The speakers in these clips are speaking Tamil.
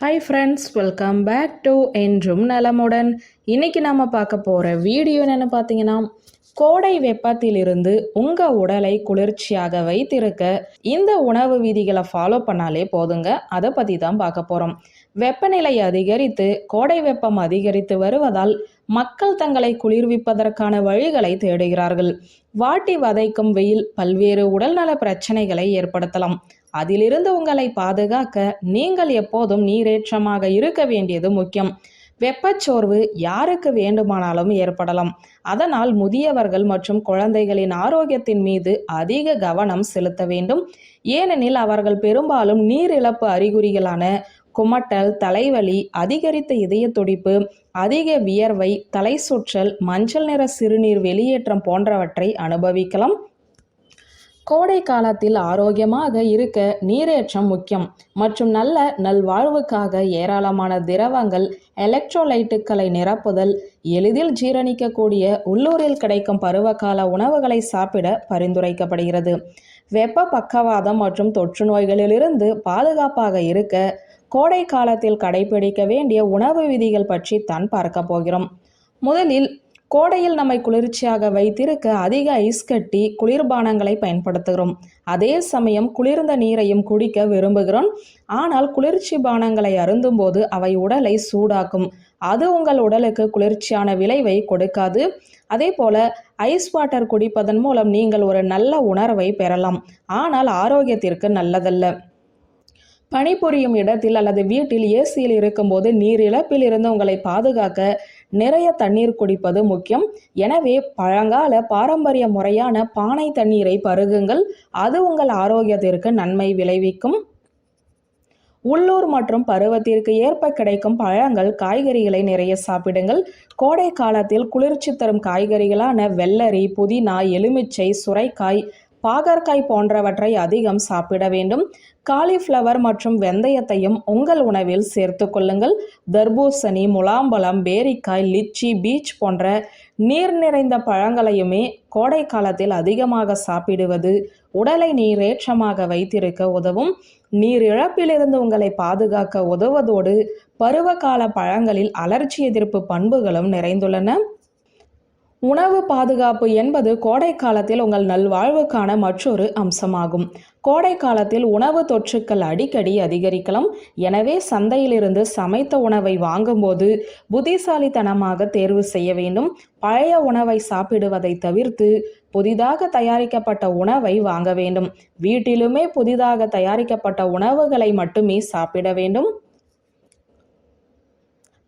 Hi friends welcome back to என்றும் நலமுடன் இன்னைக்கு நாம் பார்க்க போகிற வீடியோ என்னென்னு பார்த்தீங்கன்னா கோடை வெப்பத்திலிருந்து உங்கள் உடலை குளிர்ச்சியாக வைத்திருக்க இந்த உணவு விதிகளை ஃபாலோ பண்ணாலே போதுங்க. அதை பற்றி தான் பார்க்க போகிறோம் வெப்பநிலை அதிகரித்து கோடை வெப்பம் அதிகரித்து வருவதால் மக்கள் தங்களை குளிர்விப்பதற்கான வழிகளை தேடுகிறார்கள். வாட்டி வதைக்கும் வெயில் பல்வேறு உடல்நல பிரச்சனைகளை ஏற்படுத்தலாம். அதிலிருந்து உங்களை பாதுகாக்க நீங்கள் எப்போதும் நீரேற்றமாக இருக்க வேண்டியது முக்கியம். வெப்பச்சோர்வு யாருக்கு வேண்டுமானாலும் ஏற்படலாம். அதனால் முதியவர்கள் மற்றும் குழந்தைகளின் ஆரோக்கியத்தின் மீது அதிக கவனம் செலுத்த வேண்டும். ஏனெனில் அவர்கள் பெரும்பாலும் நீரிழப்பு அறிகுறிகளான குமட்டல் தலைவலி அதிகரித்த இதய துடிப்பு அதிக வியர்வை தலை சுற்றல் மஞ்சள் நிற சிறுநீர் வெளியேற்றம் போன்றவற்றை அனுபவிக்கலாம். கோடை காலத்தில் ஆரோக்கியமாக இருக்க நீரேற்றம் முக்கியம். மற்றும் நல்ல நல்வாழ்வுக்காக ஏராளமான திரவங்கள் எலக்ட்ரோலைட்டுகளை நிரப்புதல் எளிதில் ஜீரணிக்கக்கூடிய உள்ளூரில் கிடைக்கும் பருவகால உணவுகளை சாப்பிட பரிந்துரைக்கப்படுகிறது. வெப்ப பக்கவாதம் மற்றும் தொற்று நோய்களிலிருந்து பாதுகாப்பாக இருக்க கோடை காலத்தில் கடைபிடிக்க வேண்டிய உணவு விதிகள் பற்றி தான் பார்க்க போகிறோம். முதலில் கோடையில் நம்மை குளிர்ச்சியாக வைத்திருக்க அதிக ஐஸ் கட்டி குளிர்பானங்களை பயன்படுத்துகிறோம். அதே சமயம் குளிர்ந்த நீரையும் குடிக்க விரும்புகிறோம். ஆனால் குளிர்ச்சி பானங்களை அருந்தும்போது அவை உடலை சூடாக்கும். அது உங்கள் உடலுக்கு குளிர்ச்சியான விளைவை கொடுக்காது. அதே போல ஐஸ் வாட்டர் குடிப்பதன் மூலம் நீங்கள் ஒரு நல்ல உணர்வை பெறலாம். ஆனால் ஆரோக்கியத்திற்கு நல்லதல்ல. பணிபுரியும் இடத்தில் அல்லது வீட்டில் ஏசியில் இருக்கும்போது நீர் இழப்பில் இருந்து உங்களை பாதுகாக்க நிறைய தண்ணீர் குடிப்பது முக்கியம். எனவே பழங்கால பாரம்பரிய முறையான பானை தண்ணீரை பருகுங்கள். அது உங்கள் ஆரோக்கியத்திற்கு நன்மை விளைவிக்கும். உள்ளூர் மற்றும் பருவத்திற்கு ஏற்ப கிடைக்கும் பழங்கள் காய்கறிகளை நிறைய சாப்பிடுங்கள். கோடை காலத்தில் குளிர்ச்சி தரும் காய்கறிகளான வெள்ளரி புதினா எலுமிச்சை சுரைக்காய் பாகற்காய் போன்றவற்றை அதிகம் சாப்பிட வேண்டும். காலிஃப்ளவர் மற்றும் வெந்தயத்தையும் உங்கள் உணவில் சேர்த்து கொள்ளுங்கள். தர்பூசணி முலாம்பழம் பேரிக்காய் லிச்சி பீச் போன்ற நீர் நிறைந்த பழங்களையுமே கோடை காலத்தில் அதிகமாக சாப்பிடுவது உடலை நீரேற்றமாக வைத்திருக்க உதவும். நீர் இழப்பிலிருந்து உங்களை பாதுகாக்க உதவுவதோடு பருவகால பழங்களில் அலர்ச்சி எதிர்ப்பு பண்புகளும் நிறைந்துள்ளன. உணவு பாதுகாப்பு என்பது கோடை காலத்தில் உங்கள் நல்வாழ்வுக்கான மற்றொரு அம்சமாகும். கோடை காலத்தில் உணவு தொற்றுக்கள் அடிக்கடி அதிகரிக்கலாம். எனவே சந்தையிலிருந்து சமைத்த உணவை வாங்கும்போது புத்திசாலித்தனமாக தேர்வு செய்ய வேண்டும். பழைய உணவை சாப்பிடுவதை தவிர்த்து புதிதாக தயாரிக்கப்பட்ட உணவை வாங்க வேண்டும். வீட்டிலுமே புதிதாக தயாரிக்கப்பட்ட உணவுகளை மட்டுமே சாப்பிட வேண்டும்.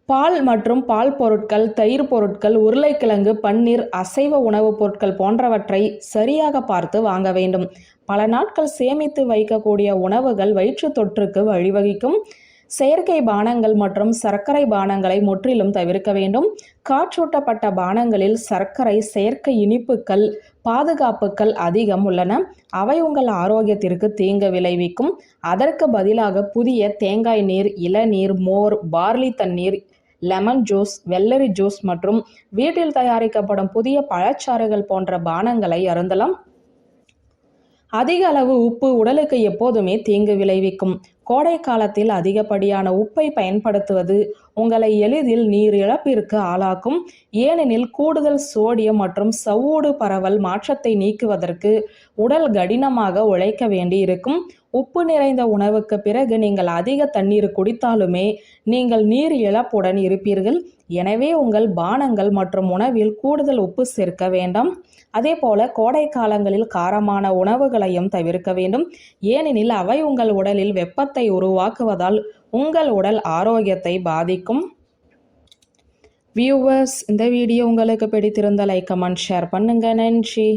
பால் மற்றும் பால் பொருட்கள் தயிர் பொருட்கள் உருளைக்கிழங்கு பன்னீர் அசைவ உணவுப் பொருட்கள் போன்றவற்றை சரியாக பார்த்து வாங்க வேண்டும். பல நாட்கள் சேமித்து வைக்கக்கூடிய உணவுகள் வயிற்று தொற்றுக்கு வழிவகிக்கும். செயற்கை பானங்கள் மற்றும் சர்க்கரை பானங்களை முற்றிலும் தவிர்க்க வேண்டும். காற்றூட்டப்பட்ட பானங்களில் சர்க்கரை செயற்கை இனிப்புகள் பாதுகாப்புகள் அதிகம் உள்ளன. அவை உங்கள் ஆரோக்கியத்திற்கு தீங்கு விளைவிக்கும். அதற்கு பதிலாக புதிய தேங்காய் நீர் இளநீர் மோர் பார்லி தண்ணீர் லெமன் ஜூஸ் வெள்ளரி ஜூஸ் மற்றும் வீட்டில் தயாரிக்கப்படும் புதிய பழச்சாறுகள் போன்ற பானங்களை அருந்தலாம். அதிக அளவு உப்பு உடலுக்கு எப்போதுமே தீங்கு விளைவிக்கும். கோடை காலத்தில் அதிகப்படியான உப்பை பயன்படுத்துவது உங்களை எளிதில் நீர் இழப்பிற்கு ஆளாக்கும். ஏனெனில் கூடுதல் சோடியம் மற்றும் சவ்வூடு பரவல் மாற்றத்தை நீக்குவதற்கு உடல் கடினமாக உழைக்க வேண்டி இருக்கும் உப்பு நிறைந்த உணவுக்கு பிறகு நீங்கள் அதிக தண்ணீர் குடித்தாலுமே நீங்கள் நீர் இழப்புடன் இருப்பீர்கள். எனவே உங்கள் பானங்கள் மற்றும் உணவில் கூடுதல் உப்பு சேர்க்க வேண்டாம். அதே போல கோடை காலங்களில் காரமான உணவுகளையும் தவிர்க்க வேண்டும். ஏனெனில் அவை உங்கள் உடலில் வெப்பத்தை உருவாக்குவதால் உங்கள் உடல் ஆரோக்கியத்தை பாதிக்கும். வியூவர்ஸ் இந்த வீடியோ உங்களுக்கு பிடித்திருந்த லைக் கமெண்ட் ஷேர் பண்ணுங்க. நன்றி.